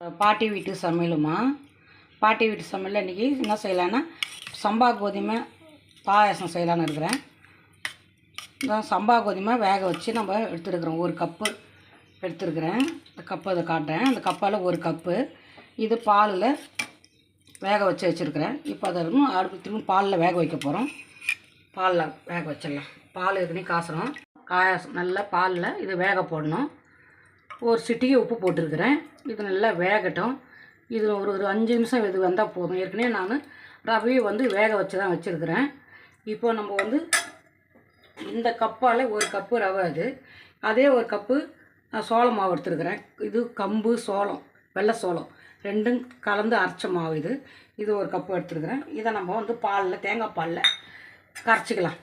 பாட்டி வீட்டு சமையலுமா? பாட்டி வீட்டு சமையலில் இன்றைக்கி என்ன செய்யலான்னா சம்பா கோதுமை பாயாசம் செய்யலான்னு இருக்கிறேன். இந்த சம்பா கோதுமை வேக வச்சு நம்ம எடுத்துருக்குறோம். ஒரு கப்பு எடுத்துருக்குறேன். இந்த கப்பு அதை காட்டுறேன். அந்த கப்பால் ஒரு கப்பு இது பாலில் வேக வச்சு வச்சுருக்கிறேன். இப்போ அதை அடுப்பு திரும்ப பாலில் வேக வைக்க போகிறோம். பாலில் வேக வச்சிடலாம். பால் ஏற்கனவே காசணும் காயாசம் நல்லா பாலில் இதை வேக போடணும். ஒரு சிட்டிகை உப்பு போட்டிருக்கிறேன். இது நல்லா வேகட்டும். இது ஒரு ஒரு அஞ்சு நிமிஷம் இது வந்தால் போதும். ஏற்கனவே நான் ரவையை வந்து வேக வச்சு தான் வச்சுருக்கிறேன். இப்போ நம்ம வந்து இந்த கப்பால் ஒரு கப்பு ரவை அது. அதே ஒரு கப்பு சோளம் மாவு எடுத்துருக்கிறேன். இது கம்பு சோளம் வெள்ளை சோளம். ரெண்டும் கலந்து அரைச்ச மாவு இது. இது ஒரு கப்பு எடுத்துருக்கிறேன். இதை நம்ம வந்து பாலில் தேங்காய் பாலில் கரைச்சிக்கலாம்.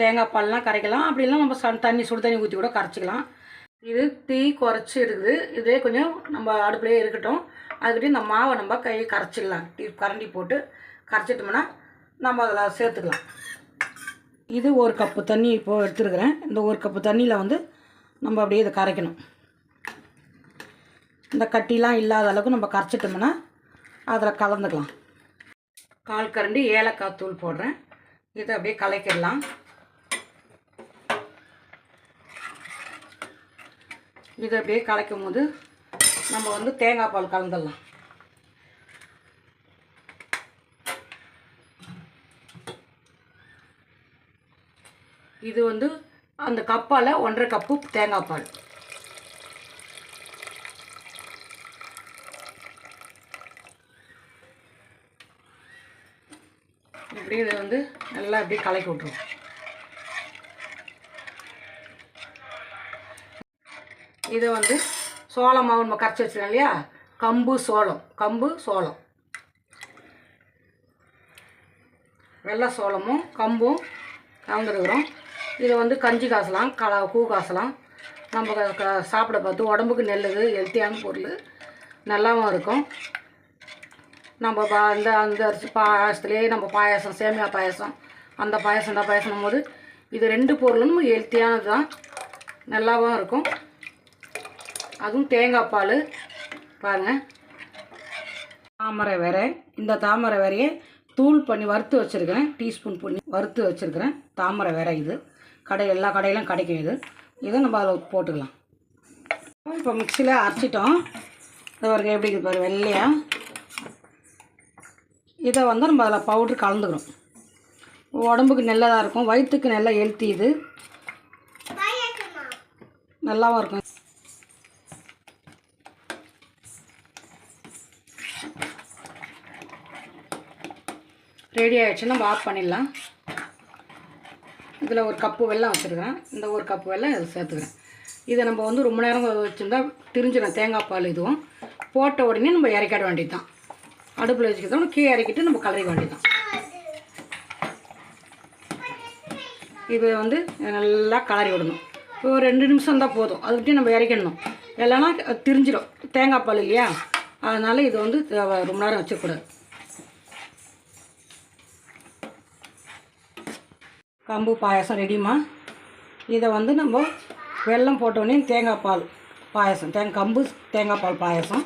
தேங்காய் பால்லாம் கரைக்கலாம். அப்படிலாம் நம்ம ச தண்ணி சுடு தண்ணி ஊற்றி கூட கரைச்சிக்கலாம். இது தீ குறைச்சி இருக்குது இதே கொஞ்சம் நம்ம அடுப்புலேயே இருக்கட்டும். அதுக்கிட்டே இந்த மாவை நம்ம கை கரைச்சிடலாம். டீ கரண்டி போட்டு கரைச்சிட்டோம்னா நம்ம அதில் சேர்த்துக்கலாம். இது ஒரு கப்பு தண்ணி இப்போது எடுத்துருக்கிறேன். இந்த ஒரு கப்பு தண்ணியில் வந்து நம்ம அப்படியே இதை கரைக்கணும். இந்த கட்டிலாம் இல்லாத அளவுக்கு நம்ம கரைச்சிட்டோம்னா அதில் கலந்துக்கலாம். கால் கரண்டி ஏலக்காய் தூள் போடுறேன். இதை அப்படியே கலக்கிடலாம். இதை அப்படியே கலக்கும் போது நம்ம வந்து தேங்காய் பால் கலந்துடலாம். இது வந்து அந்த கப்பால் ஒன்றரை கப்பு தேங்காய் பால். இப்படி இதை வந்து நல்லா அப்படியே கலக்கி விட்ருவோம் இதை வந்து சோளம் மாவு நம்ம கரைச்சி வச்சிருக்கோம் இல்லையா? கம்பு சோளம் கம்பு சோளம். வெள்ளை சோளமும் கம்பும் கலந்துருக்குறோம். இதை வந்து கஞ்சி காசலாம் கல பூ காசலாம் நம்ம க- சாப்பிட பார்த்து உடம்புக்கு நல்லது ஹெல்த்தியான பொருள். நல்லாவும் இருக்கும். நம்ம பா இந்த அந்த அரிசி பாயாசத்துலேயே நம்ம பாயசம் சேமியா பாயசம் அந்த பாயசம் இந்த பாயசம் போது இது ரெண்டு பொருளும் ஹெல்த்தியானது தான் நல்லாவும் இருக்கும். அதுவும் தேங்காய் பால். பாருங்கள் தாமரை வேரை இந்த தாமரை வேரையை தூள் பண்ணி வறுத்து வச்சுருக்கிறேன். டீஸ்பூன் பண்ணி வறுத்து வச்சுருக்கிறேன். தாமரை வேரை இது. கடை எல்லா கடையிலும் கிடைக்கும் இது. இதை நம்ம அதில் போட்டுக்கலாம். இப்போ மிக்சியில் அரைச்சிட்டோம். இது வரைக்கும் எப்படி இருக்குது பாரு வெள்ளையா. இதை வந்து நம்ம அதில் பவுட்ரு கலந்துக்கிறோம் உடம்புக்கு நல்லதாக இருக்கும். வயிற்றுக்கு நல்லா ஹெல்த்தி இது. நல்லாவும் இருக்கும். ரெடி ஆகிடுச்சுன்னா நம்ம ஆஃப் பண்ணிடலாம். இதில் ஒரு கப்பு வெள்ளம் வச்சுருக்கிறேன். இந்த ஒரு கப்பு வெள்ளம் இதை சேர்த்துக்கிறேன். இதை நம்ம வந்து ரொம்ப நேரம் வச்சுருந்தா திரிஞ்சிடும். தேங்காய் பால் இதுவும். போட்ட உடனே நம்ம இறக்கிட வேண்டியது தான் அடுப்பில் வச்சுக்கிட்டோம் கீழே இறக்கிட்டு நம்ம கலரிக்க வேண்டியது தான் இது வந்து நல்லா கலரி விடணும். இப்போ ஒரு ரெண்டு நிமிஷம் தான் போதும். அதுக்கிட்டே நம்ம இறக்கிடணும். இல்லைன்னா திரிஞ்சிடும். தேங்காய் பால் இல்லையா? அதனால் இது வந்து ரொம்ப நேரம் வச்சக்கூடாது கம்பு பாயசம் ரெடிமா இதை வந்து நம்ம வெல்லம் போட்டோடனே தேங்காய் பால் பாயாசம். தேங்காய் கம்பு தேங்காய் பால் பாயசம்.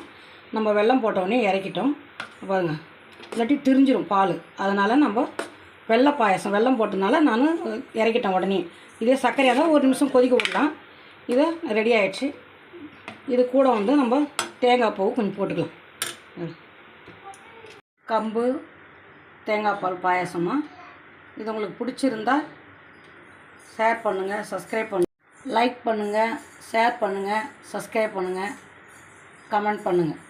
நம்ம வெல்லம் போட்டோடனே இறக்கிட்டோம். பாருங்க. இல்லாட்டி திரிஞ்சிடும் பால். அதனால் நம்ம வெள்ளை பாயாசம் வெல்லம் போட்டதுனால நான் இறக்கிட்டேன் உடனே. இதே சர்க்கரையாக தான் ஒரு நிமிஷம் கொதிக்க விடலாம். இதை ரெடி ஆகிடுச்சு இது கூட வந்து நம்ம தேங்காய் பூ கொஞ்சம் போட்டுக்கலாம். கம்பு தேங்காய் பால் பாயாசமாக இது உங்களுக்கு பிடிச்சிருந்தா ஷேர் பண்ணுங்கள் சப்ஸ்கிரைப் பண்ணுங்கள் லைக் பண்ணுங்கள் ஷேர் பண்ணுங்கள் சப்ஸ்கிரைப் பண்ணுங்கள் கமெண்ட் பண்ணுங்கள்